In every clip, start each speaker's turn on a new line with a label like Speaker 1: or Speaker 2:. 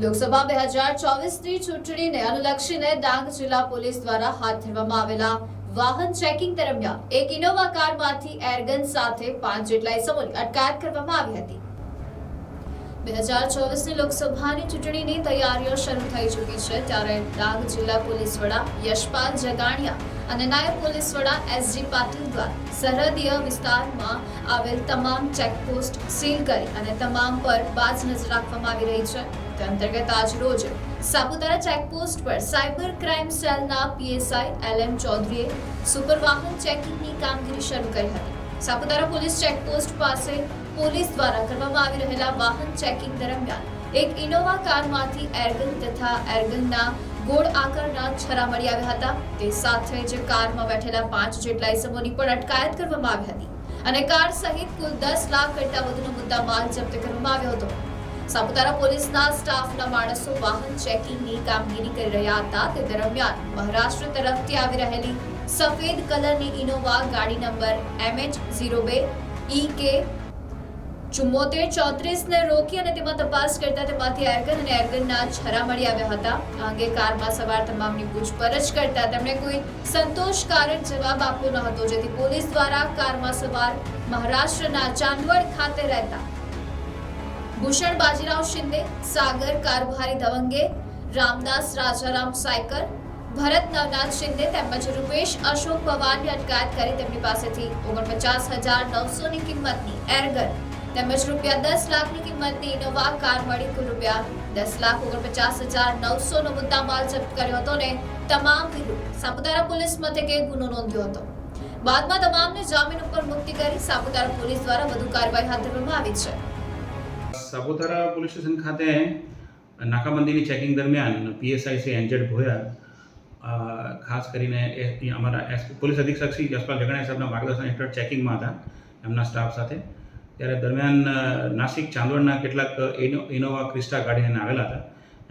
Speaker 1: લોકસભા બે હજાર ચોવીસની ચૂંટણીને અનુલક્ષીને ડાંગ જિલ્લા પોલીસ દ્વારા હાથ ધરવામાં આવેલા વાહન ચેકિંગ દરમિયાન એક ઇનોવા કારમાંથી એરગન સાથે પાંચ જેટલા ઇસમોની અટકાયત કરવામાં આવી હતી. બે હજાર ચોવીસની લોકસભાની ચૂંટણીની તૈયારીઓ શરૂ થઈ ચૂકી છે. ત્યારે ડાંગ જિલ્લા પોલીસ વડા યશપાલ જગાણિયા અને નાયબ પોલીસ વડા એસજી પાટીલ દ્વારા સરહદીય વિસ્તારમાં આવેલ તમામ ચેકપોસ્ટ સીલ કરી અને તમામ પર બાજ નજર રાખવામાં આવી રહી છે. તે અંતર્ગત આજ રોજ સાપુતારા ચેકપોસ્ટ પર સાયબર ક્રાઇમ સેલના પીએસઆઈ એલ એમ ચૌધરીએ સુપર વાહન ચેકિંગની કામગીરી શરૂ કરી હતી. સાપુતારા પોલીસ ચેકપોસ્ટ પાસે પોલીસ દ્વારા કરવામાં આવી રહેલા વાહન ચેકિંગ દરમિયાન એક ઇનોવા કારમાંથી એરગન તથા એરગનના ગોળ આકારના છરા મળી આવ્યા હતા. તે સાથે જ કારમાં બેઠેલા પાંચ જેટલા ઇસમોની પણ અટકાયત કરવામાં આવી હતી અને કાર સહિત કુલ દસ લાખ કરતા વધુનો મુદ્દા માલ જપ્ત કરવામાં આવ્યો હતો. સાપુતારા પોલીસના સ્ટાફના માણસો વાહન ચેકિંગની કામગીરી કરી રહ્યા હતા. તે દરમિયાન મહારાષ્ટ્ર તરફથી આવી રહેલી સફેદ કલરની ઇનોવા ગાડી નંબર એમએચ ઝીરો બે ઈ કે ચુમ્મોતેર, ચોત્રીસને રોકી અને તેમાં તપાસ કરતા તેમાંથી એરગન અને એરગનના છરા મળી આવ્યા હતા. આ અંગે કારમાં સવાર તમામની પૂછપરછ કરતા તેમણે કોઈ સંતોષકારક જવાબ આપ્યો ન હતો, જેથી પોલીસ દ્વારા કારમાં સવાર મહારાષ્ટ્રના ચાંદવડ ખાતે રહેતા ભૂષણ બાજીરાવ શિંદે, સાગર કારભારી ધવંગે, રામદાસ રાજારામ સાયકર ભરત નવનાથ શિંદે તેમજ રૂપેશ અશોક પવારની અટકાયત કરી તેમની પાસેથી ઓગણપચાસ હજાર નવસોની કિંમતની એરગન તેમજ રૂપિયા દસ લાખની કિંમતની ઇનોવા કાર મળી. કુલ રૂપિયા દસ લાખ ઓગણપચાસ હજાર નવસોનો મુદ્દામાલ જપ્ત કર્યો હતો ને તમામ સાપુતારા પોલીસ મથકે ગુનો નોંધ્યો હતો. બાદમાં તમામને જામીન ઉપર મુક્તિ કરી સાપુતારા પોલીસ દ્વારા વધુ કાર્યવાહી હાથ ધરવામાં આવી છે.
Speaker 2: સાપુતારા પોલીસ સ્ટેશન ખાતે નાકાબંધીની ચેકિંગ દરમિયાન PSI Shri N Z Bhoya ખાસ કરીને અમારા પોલીસ અધિક્ષક શ્રી જસપાલ જગણા સાહેબના માર્ગદર્શન હેઠળ ચેકિંગમાં હતા. એમના સ્ટાફ સાથે ત્યારે દરમિયાન નાસિક ચાંદોડના કેટલાક ઇનો, ઇનોવા ક્રિસ્ટા ગાડી એને આવેલા હતા.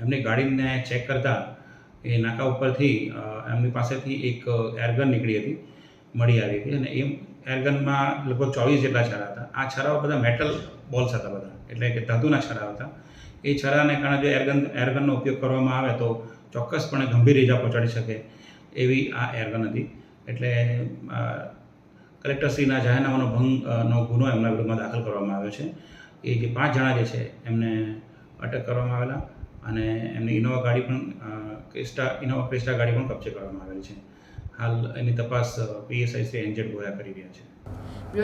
Speaker 2: એમની ગાડીને ચેક કરતા એ નાકા ઉપરથી એમની પાસેથી એક એરગન નીકળી હતી, મળી આવી હતી. અને એ એરગનમાં લગભગ ચોવીસ જેટલા છરા હતા. આ છરાઓ બધા મેટલ બોલ્સ હતા બધા, એટલે કે ધાતુના છરા હતા. એ છરાને કારણે જો એરગન, એરગનનો ઉપયોગ કરવામાં આવે તો ચોક્કસપણે ગંભીર ઇજા પહોંચાડી શકે એવી આ એરગન હતી. એટલે કલેક્ટરશ્રીના જાહેરનામાનો ભંગ નો ગુનો એમના વિરુદ્ધમાં દાખલ કરવામાં આવ્યો છે. એ જે પાંચ જણા જે છે, એમને અટક કરવામાં આવેલા અને એમની ઇનોવા ગાડી પણ ક્રિસ્ટા, ઇનોવા ક્રિસ્ટા ગાડી પણ કબજે કરવામાં આવેલ છે. હાલ એની તપાસ પીએસઆઈ શ્રી એનજેડ ગોયા કરી રહ્યા છે.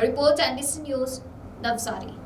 Speaker 1: Report NDC news Navsari.